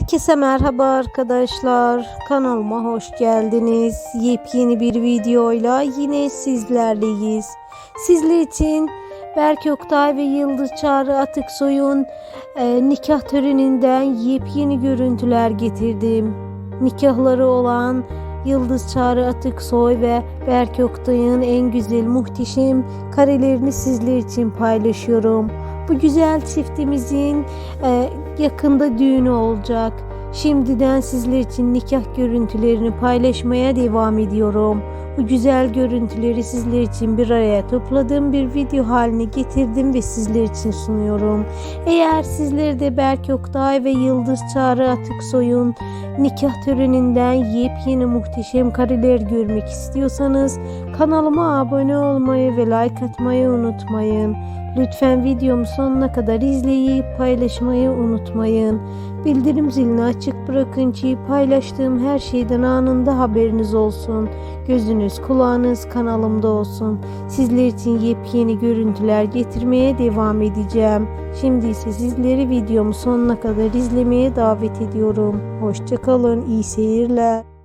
Herkese merhaba arkadaşlar. Kanalıma hoş geldiniz. Yepyeni bir videoyla yine sizlerleyiz. Sizler için Berk Oktay ve Yıldız Çağrı Atıksoy'un e, nikah töreninden yepyeni görüntüler getirdim. Nikahları olan Yıldız Çağrı Atıksoy ve Berk Oktay'ın en güzel muhteşem karelerini sizler için paylaşıyorum. Bu güzel çiftimizin e, yakında düğünü olacak. Şimdiden sizler için nikah görüntülerini paylaşmaya devam ediyorum. Bu güzel görüntüleri sizler için bir araya topladığım bir video haline getirdim ve sizler için sunuyorum. Eğer sizler de Berk Oktay ve Yıldız Çağrı Atıksoy'un nikah töreninden yepyeni muhteşem kareler görmek istiyorsanız kanalıma abone olmayı ve like atmayı unutmayın. Lütfen videomu sonuna kadar izleyip paylaşmayı unutmayın. Bildirim zilini açık bırakın ki paylaştığım her şeyden anında haberiniz olsun. Gözünüz kulağınız kanalımda olsun. Sizler için yepyeni görüntüler getirmeye devam edeceğim. Şimdi ise sizleri videomu sonuna kadar izlemeye davet ediyorum. Hoşçakalın, iyi seyirler.